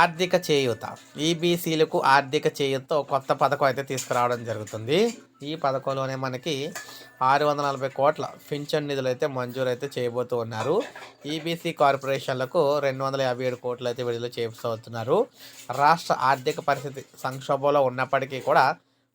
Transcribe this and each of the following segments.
ఆర్థిక చేయూత. ఈబీసీలకు ఆర్థిక చేయూతతో కొత్త పథకం అయితే తీసుకురావడం జరుగుతుంది. ఈ పథకంలోనే మనకి ఆరు వందల నలభై కోట్ల పింఛన్ నిధులు అయితే మంజూరు అయితే చేయబోతూ ఉన్నారు. ఈబీసీ కార్పొరేషన్లకు రెండు వందల యాభై ఏడు కోట్లు అయితే విడుదల చేస్తున్నారు రాష్ట్ర ఆర్థిక పరిస్థితి సంక్షోభంలో ఉన్నప్పటికీ కూడా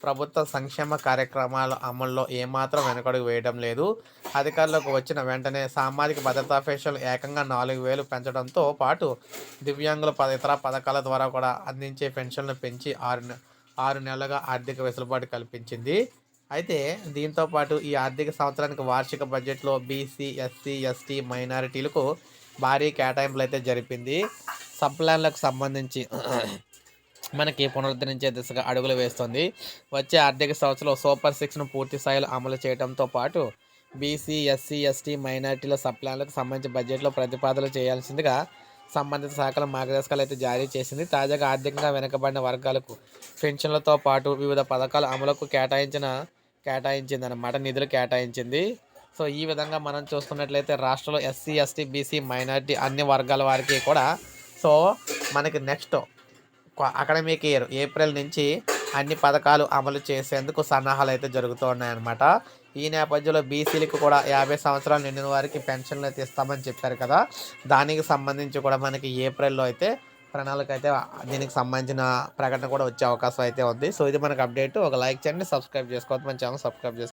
ప్రభుత్వ సంక్షేమ కార్యక్రమాల అమల్లో ఏమాత్రం వెనకడుగు వేయడం లేదు. అధికారులకు వచ్చిన వెంటనే సామాజిక భద్రతా పెన్షన్లు ఏకంగా నాలుగు వేలు పెంచడంతో పాటు దివ్యాంగుల పద ఇతర పథకాల ద్వారా కూడా అందించే పెన్షన్లు పెంచి ఆరు నె- ఆరు నెలలుగా ఆర్థిక వెసులుబాటు కల్పించింది. అయితే దీంతో పాటు ఈ ఆర్థిక సంవత్సరానికి వార్షిక బడ్జెట్లో బీసీ ఎస్సీ ఎస్టీ మైనారిటీలకు భారీ కేటాయింపులు అయితే జరిపింది. సబ్ ప్లాన్లకు సంబంధించి మనకి పునరుద్ధరించే దిశగా అడుగులు వేస్తుంది. వచ్చే ఆర్థిక సంవత్సరంలో సూపర్ సిక్స్ను పూర్తి స్థాయిలో అమలు చేయడంతో పాటు బీసీ ఎస్సీ ఎస్టీ మైనార్టీల సప్లాన్లకు సంబంధించి బడ్జెట్లో ప్రతిపాదనలు చేయాల్సిందిగా సంబంధిత శాఖల మార్గదర్శకాలు అయితే జారీ చేసింది. తాజాగా ఆర్థికంగా వెనుకబడిన వర్గాలకు పెన్షన్లతో పాటు వివిధ పథకాల అమలుకు కేటాయించిన కేటాయించింది అన్నమాట నిధులు కేటాయించింది. సో ఈ విధంగా మనం చూసుకున్నట్లయితే రాష్ట్రంలో ఎస్సీ ఎస్టీ బీసీ మైనార్టీ అన్ని వర్గాల వారికి కూడా సో మనకి నెక్స్ట్ అకాడమిక్ ఇయర్ ఏప్రిల్ నుంచి అన్ని పథకాలు అమలు చేసేందుకు సన్నాహాలు అయితే జరుగుతూ ఉన్నాయన్నమాట. ఈ నేపథ్యంలో బీసీలకు కూడా యాభై సంవత్సరాలు నిండిన వారికి పెన్షన్లు అయితే ఇస్తామని చెప్పారు కదా. దానికి సంబంధించి కూడా మనకి ఏప్రిల్లో అయితే ప్రణాళిక అయితే దీనికి సంబంధించిన ప్రకటన కూడా వచ్చే అవకాశం అయితే ఉంది. సో ఇది మనకు అప్డేట్. ఒక లైక్ చేయండి సబ్స్క్రైబ్ చేసుకోవద్దు. మన ఛానల్ సబ్స్క్రైబ్ చేసుకోండి.